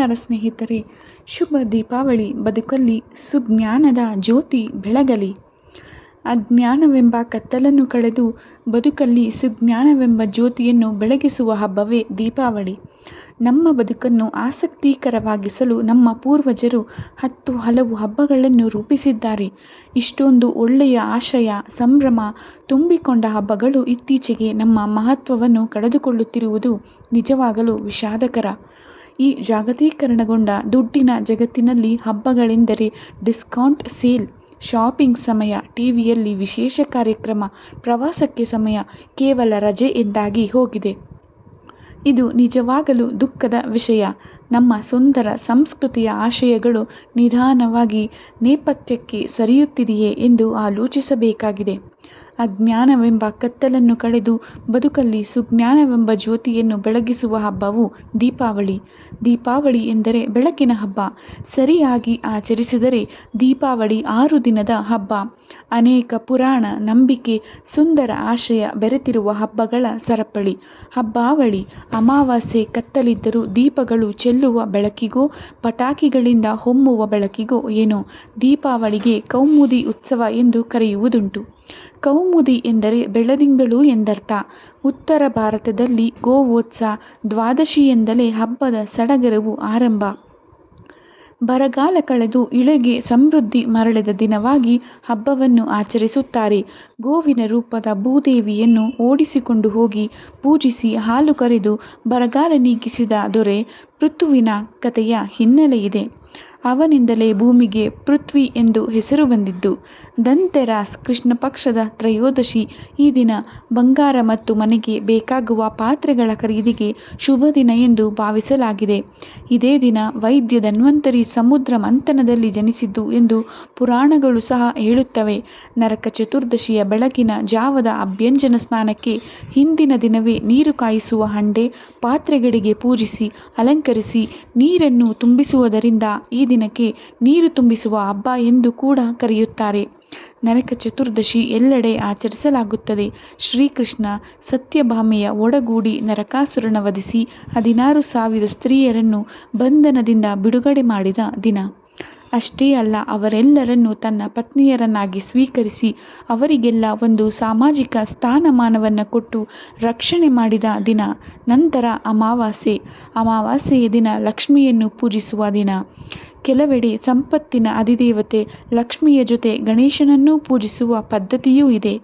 ನಮಸ್ಕಾರ ಸ್ನೇಹಿತರೆ. ಶುಭ ದೀಪಾವಳಿ. ಬದುಕಲ್ಲಿ ಸುಜ್ಞಾನದ ಜ್ಯೋತಿ ಬೆಳಗಲಿ. ಅಜ್ಞಾನವೆಂಬ ಕತ್ತಲನ್ನು ಕಳೆದು ಬದುಕಲ್ಲಿ ಸುಜ್ಞಾನವೆಂಬ ಜ್ಯೋತಿಯನ್ನು ಬೆಳಗಿಸುವ ಹಬ್ಬವೇ ದೀಪಾವಳಿ. ನಮ್ಮ ಬದುಕನ್ನು ಆಸಕ್ತಿಕರವಾಗಿಸಲು ನಮ್ಮ ಪೂರ್ವಜರು ಹತ್ತು ಹಲವು ಹಬ್ಬಗಳನ್ನು ರೂಪಿಸಿದ್ದಾರೆ. ಇಷ್ಟೊಂದು ಒಳ್ಳೆಯ ಆಶಯ, ಸಂಭ್ರಮ ತುಂಬಿಕೊಂಡ ಹಬ್ಬಗಳು ಇತ್ತೀಚೆಗೆ ನಮ್ಮ ಮಹತ್ವವನ್ನು ಕಳೆದುಕೊಳ್ಳುತ್ತಿರುವುದು ನಿಜವಾಗಲೂ ವಿಷಾದಕರ. ಈ ಜಾಗತೀಕರಣಗೊಂಡ ದುಡ್ಡಿನ ಜಗತ್ತಿನಲ್ಲಿ ಹಬ್ಬಗಳೆಂದರೆ ಡಿಸ್ಕೌಂಟ್ ಸೇಲ್, ಶಾಪಿಂಗ್ ಸಮಯ, ಟಿವಿಯಲ್ಲಿ ವಿಶೇಷ ಕಾರ್ಯಕ್ರಮ, ಪ್ರವಾಸಕ್ಕೆ ಸಮಯ, ಕೇವಲ ರಜೆ ಎಂದಾಗಿ ಹೋಗಿದೆ. ಇದು ನಿಜವಾಗಲೂ ದುಃಖದ ವಿಷಯ. ನಮ್ಮ ಸುಂದರ ಸಂಸ್ಕೃತಿಯ ಆಶಯಗಳು ನಿಧಾನವಾಗಿ ನೇಪಥ್ಯಕ್ಕೆ ಸರಿಯುತ್ತಿದೆಯೇ ಎಂದು ಆಲೋಚಿಸಬೇಕಾಗಿದೆ. ಅಜ್ಞಾನವೆಂಬ ಕತ್ತಲನ್ನು ಕಳೆದು ಬದುಕಲ್ಲಿ ಸುಜ್ಞಾನವೆಂಬ ಜ್ಯೋತಿಯನ್ನು ಬೆಳಗಿಸುವ ಹಬ್ಬವು ದೀಪಾವಳಿ. ದೀಪಾವಳಿ ಎಂದರೆ ಬೆಳಕಿನ ಹಬ್ಬ. ಸರಿಯಾಗಿ ಆಚರಿಸಿದರೆ ದೀಪಾವಳಿ ಆರು ದಿನದ ಹಬ್ಬ. ಅನೇಕ ಪುರಾಣ, ನಂಬಿಕೆ, ಸುಂದರ ಆಶಯ ಬೆರೆತಿರುವ ಹಬ್ಬಗಳ ಸರಪಳಿ. ಹಬ್ಬಾವಳಿ. ಅಮಾವಾಸ್ಯೆ ಕತ್ತಲಿದ್ದರೂ ದೀಪಗಳು ಚೆಲ್ಲುವ ಬೆಳಕಿಗೋ, ಪಟಾಕಿಗಳಿಂದ ಹೊಮ್ಮುವ ಬೆಳಕಿಗೋ ಏನೋ. ದೀಪಾವಳಿಗೆ ಕೌಮುದಿ ಉತ್ಸವ ಎಂದು ಕರೆಯುವುದುಂಟು. ಕೌಮುದಿ ಎಂದರೆ ಬೆಳದಿಂಗಳು ಎಂದರ್ಥ. ಉತ್ತರ ಭಾರತದಲ್ಲಿ ಗೋವೋತ್ಸ ದ್ವಾದಶಿಯಿಂದಲೇ ಹಬ್ಬದ ಸಡಗರವು ಆರಂಭ. ಬರಗಾಲ ಕಳೆದು ಇಳೆಗೆ ಸಮೃದ್ಧಿ ಮರಳಿದ ದಿನವಾಗಿ ಹಬ್ಬವನ್ನು ಆಚರಿಸುತ್ತಾರೆ. ಗೋವಿನ ರೂಪದ ಭೂದೇವಿಯನ್ನು ಓಡಿಸಿಕೊಂಡು ಹೋಗಿ ಪೂಜಿಸಿ ಹಾಲು ಕರೆದು ಬರಗಾಲ ನೀಗಿಸಿದ ದೊರೆ ಪೃಥುವಿನ ಕಥೆಯ ಹಿನ್ನೆಲೆಯಿದೆ ಅವನಿಂದಲೇ ಭೂಮಿಗೆ ಪೃಥ್ವಿ ಎಂದು ಹೆಸರು ಬಂದಿದ್ದು. ಧನ್ತೆರಾಸ್ ಕೃಷ್ಣ ಪಕ್ಷದ ತ್ರಯೋದಶಿ. ಈ ದಿನ ಬಂಗಾರ ಮತ್ತು ಮನೆಗೆ ಬೇಕಾಗುವ ಪಾತ್ರೆಗಳ ಖರೀದಿಗೆ ಶುಭ ದಿನ ಎಂದು ಭಾವಿಸಲಾಗಿದೆ. ಇದೇ ದಿನ ವೈದ್ಯ ಧನ್ವಂತರಿ ಸಮುದ್ರ ಮಂಥನದಲ್ಲಿ ಜನಿಸಿದ್ದು ಎಂದು ಪುರಾಣಗಳು ಸಹ ಹೇಳುತ್ತವೆ. ನರಕ ಚತುರ್ದಶಿಯ ಬೆಳಗಿನ ಜಾವದ ಅಭ್ಯಂಜನ ಸ್ನಾನಕ್ಕೆ ಹಿಂದಿನ ದಿನವೇ ನೀರು ಕಾಯಿಸುವ ಹಂಡೆ ಪಾತ್ರೆಗಳಿಗೆ ಪೂಜಿಸಿ, ಅಲಂಕರಿಸಿ ನೀರನ್ನು ತುಂಬಿಸುವುದರಿಂದ ಈ ದಿನಕ್ಕೆ ನೀರು ತುಂಬಿಸುವ ಹಬ್ಬ ಎಂದು ಕೂಡ ಕರೆಯುತ್ತಾರೆ. ನರಕ ಚತುರ್ದಶಿ ಎಲ್ಲೆಡೆ ಆಚರಿಸಲಾಗುತ್ತದೆ. ಶ್ರೀಕೃಷ್ಣ ಸತ್ಯಭಾಮೆಯ ಒಡಗೂಡಿ ನರಕಾಸುರನ ವಧಿಸಿ ಹದಿನಾರು ಸಾವಿರ ಸ್ತ್ರೀಯರನ್ನು ಬಂಧನದಿಂದ ಬಿಡುಗಡೆ ಮಾಡಿದ ದಿನ. ಅಷ್ಟೇ ಅಲ್ಲ, ಅವರೆಲ್ಲರನ್ನು ತನ್ನ ಪತ್ನಿಯರನ್ನಾಗಿ ಸ್ವೀಕರಿಸಿ ಅವರಿಗೆಲ್ಲ ಒಂದು ಸಾಮಾಜಿಕ ಸ್ಥಾನಮಾನವನ್ನು ಕೊಟ್ಟು ರಕ್ಷಣೆ ಮಾಡಿದ ದಿನ. ನಂತರ ಅಮಾವಾಸ್ಯೆ. ಅಮಾವಾಸ್ಯೆಯ ದಿನ ಲಕ್ಷ್ಮಿಯನ್ನು ಪೂಜಿಸುವ ದಿನ. ಕೆಲವೆಡೆ ಸಂಪತ್ತಿನ ಅಧಿದೇವತೆ ಲಕ್ಷ್ಮಿಯ ಜೊತೆ ಗಣೇಶನನ್ನೂ ಪೂಜಿಸುವ ಪದ್ಧತಿಯೂ ಇದೆ.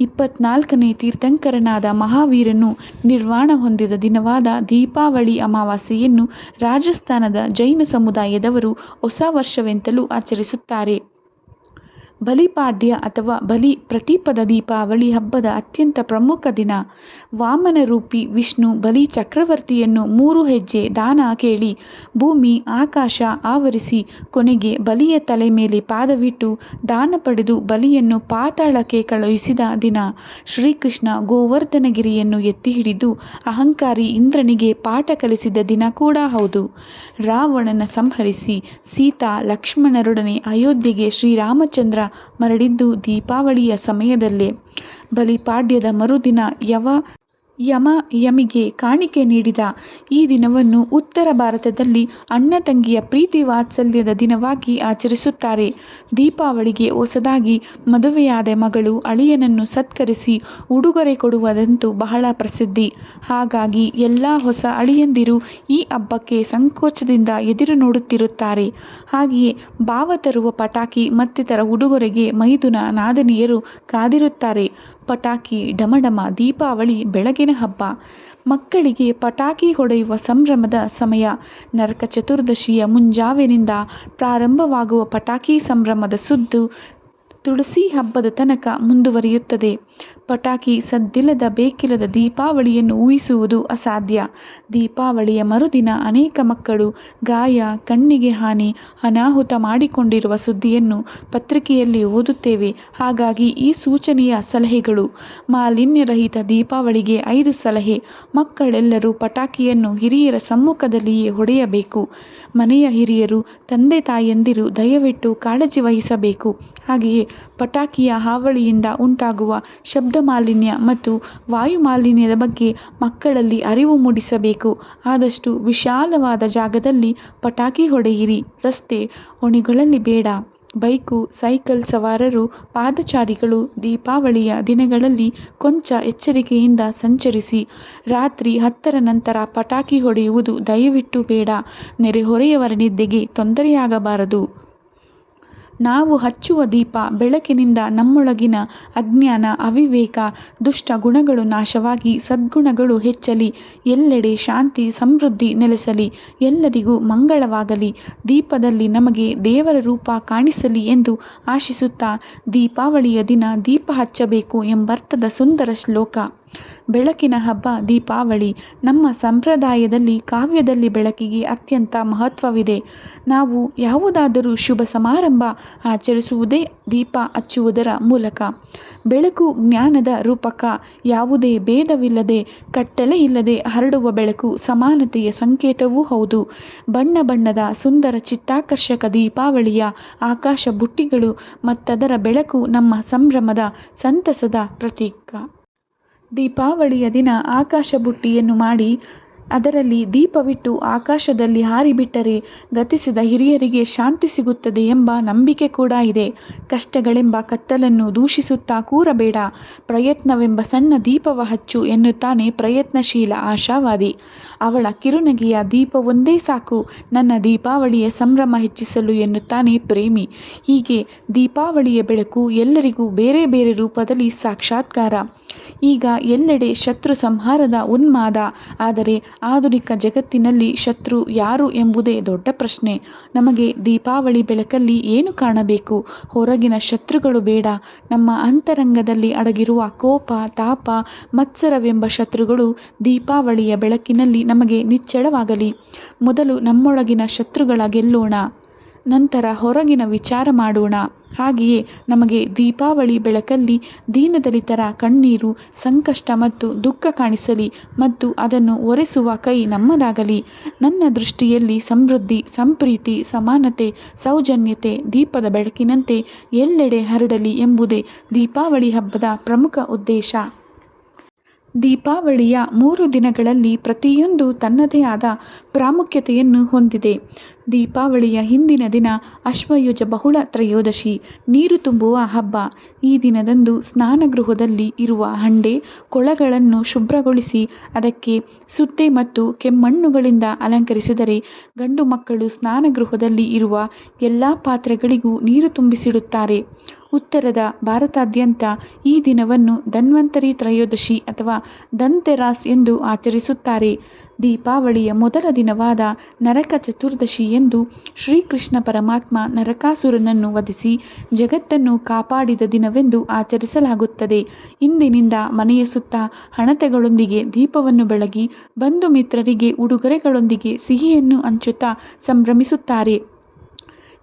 ಇಪ್ಪತ್ನಾಲ್ಕನೇ ತೀರ್ಥಂಕರನಾದ ಮಹಾವೀರನು ನಿರ್ವಾಣ ಹೊಂದಿದ ದಿನವಾದ ದೀಪಾವಳಿ ಅಮಾವಾಸ್ಯೆಯನ್ನು ರಾಜಸ್ಥಾನದ ಜೈನ ಸಮುದಾಯದವರು ಹೊಸ ವರ್ಷವೆಂತಲೂ ಆಚರಿಸುತ್ತಾರೆ. ಬಲಿಪಾಡ್ಯ ಅಥವಾ ಬಲಿ ಪ್ರತಿಪದ ದೀಪಾವಳಿ ಹಬ್ಬದ ಅತ್ಯಂತ ಪ್ರಮುಖ ದಿನ. ವಾಮನ ರೂಪಿ ವಿಷ್ಣು ಬಲಿ ಚಕ್ರವರ್ತಿಯನ್ನು ಮೂರು ಹೆಜ್ಜೆ ದಾನ ಕೇಳಿ ಭೂಮಿ, ಆಕಾಶ ಆವರಿಸಿ ಕೊನೆಗೆ ಬಲಿಯ ತಲೆ ಮೇಲೆ ಪಾದವಿಟ್ಟು ದಾನ ಪಡೆದು ಬಲಿಯನ್ನು ಪಾತಾಳಕ್ಕೆ ಕಳುಹಿಸಿದ ದಿನ. ಶ್ರೀಕೃಷ್ಣ ಗೋವರ್ಧನಗಿರಿಯನ್ನು ಎತ್ತಿ ಹಿಡಿದು ಅಹಂಕಾರಿ ಇಂದ್ರನಿಗೆ ಪಾಠ ಕಲಿಸಿದ ದಿನ ಕೂಡ ಹೌದು. ರಾವಣನ ಸಂಹರಿಸಿ ಸೀತಾ ಲಕ್ಷ್ಮಣರೊಡನೆ ಅಯೋಧ್ಯೆಗೆ ಶ್ರೀರಾಮಚಂದ್ರ ಮರಳಿದ್ದು ದೀಪಾವಳಿಯ ಸಮಯದಲ್ಲೇ. ಬಲಿಪಾಡ್ಯದ ಮರುದಿನ ಯವ ಯಮ ಯಮಿಗೆ ಕಾಣಿಕೆ ನೀಡಿದ ಈ ದಿನವನ್ನು ಉತ್ತರ ಭಾರತದಲ್ಲಿ ಅಣ್ಣ ತಂಗಿಯ ಪ್ರೀತಿ ವಾತ್ಸಲ್ಯದ ದಿನವಾಗಿ ಆಚರಿಸುತ್ತಾರೆ. ದೀಪಾವಳಿಗೆ ಹೊಸದಾಗಿ ಮದುವೆಯಾದ ಮಗಳು ಅಳಿಯನನ್ನು ಸತ್ಕರಿಸಿ ಉಡುಗೊರೆ ಕೊಡುವುದಂತೂ ಬಹಳ ಪ್ರಸಿದ್ಧಿ. ಹಾಗಾಗಿ ಎಲ್ಲ ಹೊಸ ಅಳಿಯಂದಿರು ಈ ಹಬ್ಬಕ್ಕೆ ಸಂಕೋಚದಿಂದ ಎದುರು ನೋಡುತ್ತಿರುತ್ತಾರೆ. ಹಾಗೆಯೇ ಭಾವ ತರುವ ಪಟಾಕಿ ಮತ್ತಿತರ ಉಡುಗೊರೆಗೆ ಮೈದುನ ನಾದನಿಯರು ಕಾದಿರುತ್ತಾರೆ. ಪಟಾಕಿ ಢಮಢಮ ದೀಪಾವಳಿ ಬೆಳಗಿನ ಹಬ್ಬ. ಮಕ್ಕಳಿಗೆ ಪಟಾಕಿ ಹೊಡೆಯುವ ಸಂಭ್ರಮದ ಸಮಯ. ನರಕ ಚತುರ್ದಶಿಯ ಮುಂಜಾವಿನಿಂದ ಪ್ರಾರಂಭವಾಗುವ ಪಟಾಕಿ ಸಂಭ್ರಮದ ಸುದ್ದು ತುಳಸಿ ಹಬ್ಬದ ತನಕ ಮುಂದುವರಿಯುತ್ತದೆ. ಪಟಾಕಿ ಸದ್ದಿಲ್ಲದ ಬೇಕಿಲ್ಲದ ದೀಪಾವಳಿಯನ್ನು ಊಹಿಸುವುದು ಅಸಾಧ್ಯ. ದೀಪಾವಳಿಯ ಮರುದಿನ ಅನೇಕ ಮಕ್ಕಳು ಗಾಯ, ಕಣ್ಣಿಗೆ ಹಾನಿ, ಅನಾಹುತ ಮಾಡಿಕೊಂಡಿರುವ ಸುದ್ದಿಯನ್ನು ಪತ್ರಿಕೆಯಲ್ಲಿ ಓದುತ್ತೇವೆ. ಹಾಗಾಗಿ ಈ ಸೂಚನೆಯ ಸಲಹೆಗಳು. ಮಾಲಿನ್ಯರಹಿತ ದೀಪಾವಳಿಗೆ ಐದು ಸಲಹೆ. ಮಕ್ಕಳೆಲ್ಲರೂ ಪಟಾಕಿಯನ್ನು ಹಿರಿಯರ ಸಮ್ಮುಖದಲ್ಲಿಯೇ ಹೊಡೆಯಬೇಕು. ಮನೆಯ ಹಿರಿಯರು, ತಂದೆ ತಾಯಂದಿರು ದಯವಿಟ್ಟು ಕಾಳಜಿ ವಹಿಸಬೇಕು. ಹಾಗೆಯೇ ಪಟಾಕಿಯ ಹಾವಳಿಯಿಂದ ಉಂಟಾಗುವ ಶಬ್ದ ಮಾಲಿನ್ಯ ಮತ್ತು ವಾಯು ಮಾಲಿನ್ಯದ ಬಗ್ಗೆ ಮಕ್ಕಳಲ್ಲಿ ಅರಿವು ಮೂಡಿಸಬೇಕು. ಆದಷ್ಟು ವಿಶಾಲವಾದ ಜಾಗದಲ್ಲಿ ಪಟಾಕಿ ಹೊಡೆಯಿರಿ. ರಸ್ತೆ ಹೊಣೆಗಳಲ್ಲಿ ಬೇಡ. ಬೈಕು, ಸೈಕಲ್ ಸವಾರರು, ಪಾದಚಾರಿಗಳು ದೀಪಾವಳಿಯ ದಿನಗಳಲ್ಲಿ ಕೊಂಚ ಎಚ್ಚರಿಕೆಯಿಂದ ಸಂಚರಿಸಿ. ರಾತ್ರಿ ಹತ್ತರ ನಂತರ ಪಟಾಕಿ ಹೊಡೆಯುವುದು ದಯವಿಟ್ಟು ಬೇಡ. ನೆರೆಹೊರೆಯವರ ನಿದ್ದೆಗೆ ತೊಂದರೆಯಾಗಬಾರದು. ನಾವು ಹಚ್ಚುವ ದೀಪ, ಬೆಳಕಿನಿಂದ ನಮ್ಮೊಳಗಿನ ಅಜ್ಞಾನ, ಅವಿವೇಕ, ದುಷ್ಟ ಗುಣಗಳು ನಾಶವಾಗಿ ಸದ್ಗುಣಗಳು ಹೆಚ್ಚಲಿ, ಎಲ್ಲೆಡೆ ಶಾಂತಿ, ಸಮೃದ್ಧಿ ನೆಲೆಸಲಿ, ಎಲ್ಲರಿಗೂ ಮಂಗಳವಾಗಲಿ, ದೀಪದಲ್ಲಿ ನಮಗೆ ದೇವರ ರೂಪ ಕಾಣಿಸಲಿ ಎಂದು ಆಶಿಸುತ್ತಾ ದೀಪಾವಳಿಯ ದಿನ ದೀಪ ಹಚ್ಚಬೇಕು ಎಂಬರ್ಥದ ಸುಂದರ ಶ್ಲೋಕ. ಬೆಳಕಿನ ಹಬ್ಬ, ದೀಪಾವಳಿ ನಮ್ಮ ಸಂಪ್ರದಾಯದಲ್ಲಿ ಕಾವ್ಯದಲ್ಲಿ ಬೆಳಕಿಗೆ ಅತ್ಯಂತ ಮಹತ್ವವಿದೆ. ನಾವು ಯಾವುದಾದರೂ ಶುಭ ಸಮಾರಂಭ ಆಚರಿಸುವುದೇ ದೀಪ ಹಚ್ಚುವುದರ ಮೂಲಕ. ಬೆಳಕು ಜ್ಞಾನದ ರೂಪಕ. ಯಾವುದೇ ಭೇದವಿಲ್ಲದೆ, ಕಟ್ಟಲೆ ಇಲ್ಲದೆ ಹರಡುವ ಬೆಳಕು ಸಮಾನತೆಯ ಸಂಕೇತವೂ ಹೌದು. ಬಣ್ಣ ಬಣ್ಣದ ಸುಂದರ ಚಿತ್ತಾಕರ್ಷಕ ದೀಪಾವಳಿಯ ಆಕಾಶ ಬುಟ್ಟಿಗಳು ಮತ್ತದರ ಬೆಳಕು ನಮ್ಮ ಸಂಭ್ರಮದ ಸಂತಸದ ಪ್ರತೀಕ. ದೀಪಾವಳಿಯ ದಿನ ಆಕಾಶ ಬುಟ್ಟಿಯನ್ನು ಮಾಡಿ, ಅದರಲ್ಲಿ ದೀಪವಿಟ್ಟು ಆಕಾಶದಲ್ಲಿ ಹಾರಿಬಿಟ್ಟರೆ ಗತಿಸಿದ ಹಿರಿಯರಿಗೆ ಶಾಂತಿ ಸಿಗುತ್ತದೆ ಎಂಬ ನಂಬಿಕೆ ಕೂಡ ಇದೆ. ಕಷ್ಟಗಳೆಂಬ ಕತ್ತಲನ್ನು ದೂಷಿಸುತ್ತಾ ಕೂರಬೇಡ. ಪ್ರಯತ್ನವೆಂಬ ಸಣ್ಣ ದೀಪವ ಹಚ್ಚು ಎನ್ನುತ್ತಾನೆ ಪ್ರಯತ್ನಶೀಲ ಆಶಾವಾದಿ. ಅವಳ ಕಿರುನಗಿಯ ದೀಪ ಒಂದೇ ಸಾಕು, ನನ್ನ ದೀಪಾವಳಿಯ ಸಂಭ್ರಮ ಹೆಚ್ಚಿಸಲು ಎನ್ನುತ್ತಾನೆ ಪ್ರೇಮಿ. ಹೀಗೆ ದೀಪಾವಳಿಯ ಬೆಳಕು ಎಲ್ಲರಿಗೂ ಬೇರೆ ಬೇರೆ ರೂಪದಲ್ಲಿ ಸಾಕ್ಷಾತ್ಕಾರ. ಈಗ ಎಲ್ಲೆಡೆ ಶತ್ರು ಸಂಹಾರದ ಉನ್ಮಾದ. ಆದರೆ ಆಧುನಿಕ ಜಗತ್ತಿನಲ್ಲಿ ಶತ್ರು ಯಾರು ಎಂಬುದೇ ದೊಡ್ಡ ಪ್ರಶ್ನೆ. ನಮಗೆ ದೀಪಾವಳಿ ಬೆಳಕಲ್ಲಿ ಏನು ಕಾಣಬೇಕು? ಹೊರಗಿನ ಶತ್ರುಗಳು ಬೇಡ. ನಮ್ಮ ಅಂತರಂಗದಲ್ಲಿ ಅಡಗಿರುವ ಕೋಪ, ತಾಪ, ಮತ್ಸರವೆಂಬ ಶತ್ರುಗಳು ದೀಪಾವಳಿಯ ಬೆಳಕಿನಲ್ಲಿ ನಮಗೆ ನಿಚ್ಚಳವಾಗಲಿ. ಮೊದಲು ನಮ್ಮೊಳಗಿನ ಶತ್ರುಗಳ ಗೆಲ್ಲೋಣ. ನಂತರ ಹೊರಗಿನ ವಿಚಾರ ಮಾಡೋಣ. ಹಾಗೆಯೇ ನಮಗೆ ದೀಪಾವಳಿ ಬೆಳಕಲ್ಲಿ ದೀನದಲಿತರ ಕಣ್ಣೀರು, ಸಂಕಷ್ಟ ಮತ್ತು ದುಃಖ ಕಾಣಿಸಲಿ ಮತ್ತು ಅದನ್ನು ಒರೆಸುವ ಕೈ ನಮ್ಮದಾಗಲಿ. ನನ್ನ ದೃಷ್ಟಿಯಲ್ಲಿ ಸಮೃದ್ಧಿ, ಸಂಪ್ರೀತಿ, ಸಮಾನತೆ, ಸೌಜನ್ಯತೆ, ದೀಪದ ಬೆಳಕಿನಂತೆ ಎಲ್ಲೆಡೆ ಹರಡಲಿ ಎಂಬುದೇ ದೀಪಾವಳಿ ಹಬ್ಬದ ಪ್ರಮುಖ ಉದ್ದೇಶ. ದೀಪಾವಳಿಯ ಮೂರು ದಿನಗಳಲ್ಲಿ ಪ್ರತಿಯೊಂದು ತನ್ನದೇ ಆದ ಪ್ರಾಮುಖ್ಯತೆಯನ್ನು ಹೊಂದಿದೆ. ದೀಪಾವಳಿಯ ಹಿಂದಿನ ದಿನ ಅಶ್ವಯುಜ ಬಹುಳ ತ್ರಯೋದಶಿ, ನೀರು ತುಂಬುವ ಹಬ್ಬ. ಈ ದಿನದಂದು ಸ್ನಾನಗೃಹದಲ್ಲಿ ಇರುವ ಹಂಡೆ ಕೊಳಗಳನ್ನು ಶುಭ್ರಗೊಳಿಸಿ ಅದಕ್ಕೆ ಸುತ್ತೆ ಮತ್ತು ಕೆಮ್ಮಣ್ಣುಗಳಿಂದ ಅಲಂಕರಿಸಿದರೆ ಗಂಡು ಮಕ್ಕಳು ಸ್ನಾನಗೃಹದಲ್ಲಿ ಇರುವ ಎಲ್ಲ ಪಾತ್ರೆಗಳಿಗೂ ನೀರು ತುಂಬಿಸಿಡುತ್ತಾರೆ. ಉತ್ತರದ ಭಾರತಾದ್ಯಂತ ಈ ದಿನವನ್ನು ಧನ್ವಂತರಿ ತ್ರಯೋದಶಿ ಅಥವಾ ಧನ್ತೆರಾಸ್ ಎಂದು ಆಚರಿಸುತ್ತಾರೆ. ದೀಪಾವಳಿಯ ಮೊದಲ ದಿನವಾದ ನರಕ ಚತುರ್ದಶಿ ಎಂದು ಶ್ರೀಕೃಷ್ಣ ಪರಮಾತ್ಮ ನರಕಾಸುರನನ್ನು ವಧಿಸಿ ಜಗತ್ತನ್ನು ಕಾಪಾಡಿದ ದಿನವೆಂದು ಆಚರಿಸಲಾಗುತ್ತದೆ. ಇಂದಿನಿಂದ ಮನೆಯ ಸುತ್ತ ಹಣತೆಗಳೊಂದಿಗೆ ದೀಪವನ್ನು ಬೆಳಗಿ ಬಂಧು ಮಿತ್ರರಿಗೆ ಉಡುಗೊರೆಗಳೊಂದಿಗೆ ಸಿಹಿಯನ್ನು ಹಂಚುತ್ತಾ ಸಂಭ್ರಮಿಸುತ್ತಾರೆ.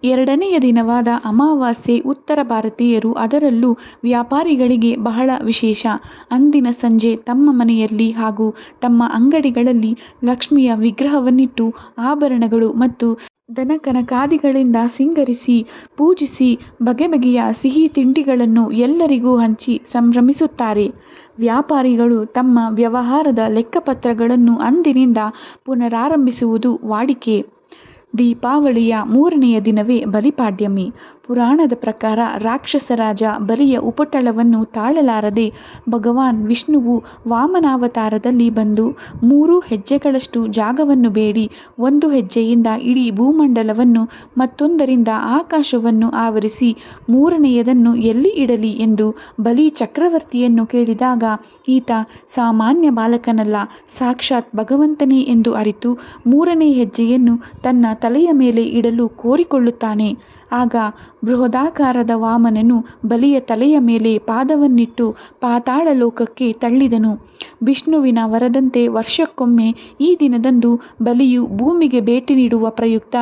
ಎರಡನೆಯ ದಿನವಾದ ಅಮಾವಾಸ್ಯೆ ಉತ್ತರ ಭಾರತೀಯರು ಅದರಲ್ಲೂ ವ್ಯಾಪಾರಿಗಳಿಗೆ ಬಹಳ ವಿಶೇಷ. ಅಂದಿನ ಸಂಜೆ ತಮ್ಮ ಮನೆಯಲ್ಲಿ ಹಾಗೂ ತಮ್ಮ ಅಂಗಡಿಗಳಲ್ಲಿ ಲಕ್ಷ್ಮಿಯ ವಿಗ್ರಹವನ್ನಿಟ್ಟು ಆಭರಣಗಳು ಮತ್ತು ದನಕನಕಾದಿಗಳಿಂದ ಸಿಂಗರಿಸಿ, ಪೂಜಿಸಿ ಬಗೆ ಬಗೆಯ ಸಿಹಿ ತಿಂಡಿಗಳನ್ನು ಎಲ್ಲರಿಗೂ ಹಂಚಿ ಸಂಭ್ರಮಿಸುತ್ತಾರೆ. ವ್ಯಾಪಾರಿಗಳು ತಮ್ಮ ವ್ಯವಹಾರದ ಲೆಕ್ಕಪತ್ರಗಳನ್ನು ಅಂದಿನಿಂದ ಪುನರಾರಂಭಿಸುವುದು ವಾಡಿಕೆ. ದೀಪಾವಳಿಯ ಮೂರನೆಯ ದಿನವೇ ಬಲಿಪಾಡ್ಯಮಿ. ಪುರಾಣದ ಪ್ರಕಾರ ರಾಕ್ಷಸ ರಾಜ ಬಲಿಯ ಉಪಟಳವನ್ನು ತಾಳಲಾರದೆ ಭಗವಾನ್ ವಿಷ್ಣುವು ವಾಮನಾವತಾರದಲ್ಲಿ ಬಂದು ಮೂರು ಹೆಜ್ಜೆಗಳಷ್ಟು ಜಾಗವನ್ನು ಬೇಡಿ, ಒಂದು ಹೆಜ್ಜೆಯಿಂದ ಇಡೀ ಭೂಮಂಡಲವನ್ನು ಮತ್ತೊಂದರಿಂದ ಆಕಾಶವನ್ನು ಆವರಿಸಿ, ಮೂರನೆಯದನ್ನು ಎಲ್ಲಿ ಇಡಲಿ ಎಂದು ಬಲಿ ಚಕ್ರವರ್ತಿಯನ್ನು ಕೇಳಿದಾಗ ಈತ ಸಾಮಾನ್ಯ ಬಾಲಕನಲ್ಲ, ಸಾಕ್ಷಾತ್ ಭಗವಂತನೇ ಎಂದು ಅರಿತು ಮೂರನೇ ಹೆಜ್ಜೆಯನ್ನು ತನ್ನ ತಲೆಯ ಮೇಲೆ ಇಡಲು ಕೋರಿಕೊಳ್ಳುತ್ತಾನೆ. ಆಗ ಬೃಹದಾಕಾರದ ವಾಮನನು ಬಲಿಯ ತಲೆಯ ಮೇಲೆ ಪಾದವನ್ನಿಟ್ಟು ಪಾತಾಳ ಲೋಕಕ್ಕೆ ತಳ್ಳಿದನು. ವಿಷ್ಣುವಿನ ವರದಂತೆ ವರ್ಷಕ್ಕೊಮ್ಮೆ ಈ ದಿನದಂದು ಬಲಿಯು ಭೂಮಿಗೆ ಭೇಟಿ ನೀಡುವ ಪ್ರಯುಕ್ತ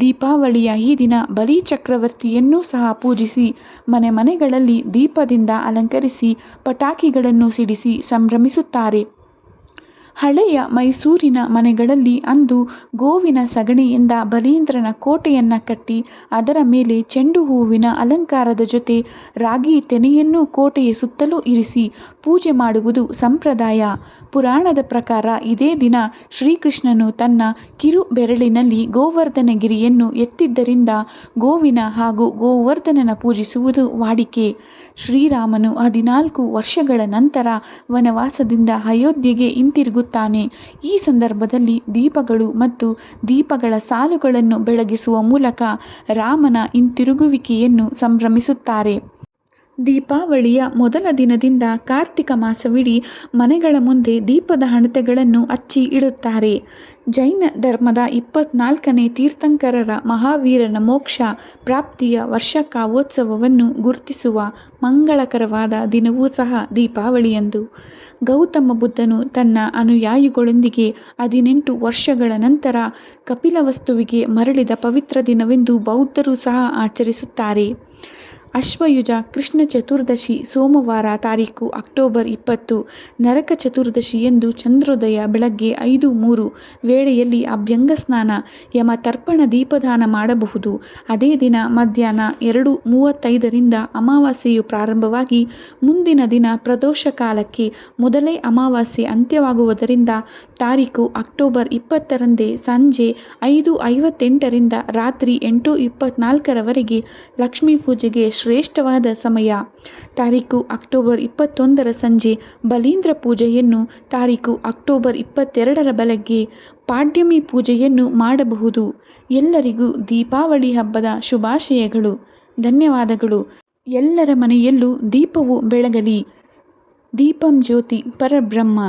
ದೀಪಾವಳಿಯ ಈ ದಿನ ಬಲಿ ಚಕ್ರವರ್ತಿಯನ್ನೂ ಸಹ ಪೂಜಿಸಿ, ಮನೆ ಮನೆಗಳಲ್ಲಿ ದೀಪದಿಂದ ಅಲಂಕರಿಸಿ, ಪಟಾಕಿಗಳನ್ನು ಸಿಡಿಸಿ ಸಂಭ್ರಮಿಸುತ್ತಾರೆ. ಹಳೆಯ ಮೈಸೂರಿನ ಮನೆಗಳಲ್ಲಿ ಅಂದು ಗೋವಿನ ಸಗಣಿಯಿಂದ ಬಲೀಂದ್ರನ ಕೋಟೆಯನ್ನು ಕಟ್ಟಿ ಅದರ ಮೇಲೆ ಚೆಂಡು ಹೂವಿನ ಅಲಂಕಾರದ ಜೊತೆ ರಾಗಿ ತೆನೆಯನ್ನು ಕೋಟೆಯ ಸುತ್ತಲೂ ಇರಿಸಿ ಪೂಜೆ ಮಾಡುವುದು ಸಂಪ್ರದಾಯ. ಪುರಾಣದ ಪ್ರಕಾರ ಇದೇ ದಿನ ಶ್ರೀಕೃಷ್ಣನು ತನ್ನ ಕಿರು ಬೆರಳಿನಲ್ಲಿ ಗೋವರ್ಧನಗಿರಿಯನ್ನು ಎತ್ತಿದ್ದರಿಂದ ಗೋವಿನ ಹಾಗೂ ಗೋವರ್ಧನನ ಪೂಜಿಸುವುದು ವಾಡಿಕೆ. ಶ್ರೀರಾಮನು ಹದಿನಾಲ್ಕು ವರ್ಷಗಳ ನಂತರ ವನವಾಸದಿಂದ ಅಯೋಧ್ಯೆಗೆ ಹಿಂತಿರುಗುತ್ತಾನೆ ಈ ಸಂದರ್ಭದಲ್ಲಿ ದೀಪಗಳು ಮತ್ತು ದೀಪಗಳ ಸಾಲುಗಳನ್ನು ಬೆಳಗಿಸುವ ಮೂಲಕ ರಾಮನ ಹಿಂತಿರುಗುವಿಕೆಯನ್ನು ಸಂಭ್ರಮಿಸುತ್ತಾರೆ. ದೀಪಾವಳಿಯ ಮೊದಲ ದಿನದಿಂದ ಕಾರ್ತಿಕ ಮಾಸವಿಡೀ ಮನೆಗಳ ಮುಂದೆ ದೀಪದ ಹಣತೆಗಳನ್ನು ಹಚ್ಚಿ ಇಡುತ್ತಾರೆ. ಜೈನ ಧರ್ಮದ ಇಪ್ಪತ್ನಾಲ್ಕನೇ ತೀರ್ಥಂಕರರ ಮಹಾವೀರನ ಮೋಕ್ಷ ಪ್ರಾಪ್ತಿಯ ವರ್ಷಕಾವೋತ್ಸವವನ್ನು ಗುರುತಿಸುವ ಮಂಗಳಕರವಾದ ದಿನವೂ ಸಹ ದೀಪಾವಳಿಯಂದು. ಗೌತಮ ಬುದ್ಧನು ತನ್ನ ಅನುಯಾಯಿಗಳೊಂದಿಗೆ ಹದಿನೆಂಟು ವರ್ಷಗಳ ನಂತರ ಕಪಿಲವಸ್ತುವಿಗೆ ಮರಳಿದ ಪವಿತ್ರ ದಿನವೆಂದು ಬೌದ್ಧರು ಸಹ ಆಚರಿಸುತ್ತಾರೆ. ಅಶ್ವಯುಜ ಕೃಷ್ಣ ಚತುರ್ದಶಿ ಸೋಮವಾರ ತಾರೀಕು ಅಕ್ಟೋಬರ್ ಇಪ್ಪತ್ತು. ನರಕ ಚತುರ್ದಶಿಯಂದು ಚಂದ್ರೋದಯ ಬೆಳಗ್ಗೆ ಐದು ಮೂರು ವೇಳೆಯಲ್ಲಿ ಅಭ್ಯಂಗ ಸ್ನಾನ, ಯಮ ತರ್ಪಣ, ದೀಪದಾನ ಮಾಡಬಹುದು. ಅದೇ ದಿನ ಮಧ್ಯಾಹ್ನ ಎರಡು ಮೂವತ್ತೈದರಿಂದ ಅಮಾವಾಸ್ಯೆಯು ಪ್ರಾರಂಭವಾಗಿ ಮುಂದಿನ ದಿನ ಪ್ರದೋಷ ಕಾಲಕ್ಕೆ ಮೊದಲೇ ಅಮಾವಾಸ್ಯೆ ಅಂತ್ಯವಾಗುವುದರಿಂದ ತಾರೀಕು ಅಕ್ಟೋಬರ್ ಇಪ್ಪತ್ತರಂದೇ ಸಂಜೆ ಐದು ಐವತ್ತೆಂಟರಿಂದ ರಾತ್ರಿ ಎಂಟು ಇಪ್ಪತ್ನಾಲ್ಕರವರೆಗೆ ಲಕ್ಷ್ಮೀ ಪೂಜೆಗೆ ಶ್ರೇಷ್ಠವಾದ ಸಮಯ. ತಾರೀಕು ಅಕ್ಟೋಬರ್ ಇಪ್ಪತ್ತೊಂದರ ಸಂಜೆ ಬಲೀಂದ್ರ ಪೂಜೆಯನ್ನು ತಾರೀಕು ಅಕ್ಟೋಬರ್ ಇಪ್ಪತ್ತೆರಡರ ಬೆಳಗ್ಗೆ ಪಾಡ್ಯಮಿ ಪೂಜೆಯನ್ನು ಮಾಡಬಹುದು. ಎಲ್ಲರಿಗೂ ದೀಪಾವಳಿ ಹಬ್ಬದ ಶುಭಾಶಯಗಳು. ಧನ್ಯವಾದಗಳು. ಎಲ್ಲರ ಮನೆಯಲ್ಲೂ ದೀಪವು ಬೆಳಗಲಿ. ದೀಪಂ ಜ್ಯೋತಿ ಪರಬ್ರಹ್ಮ.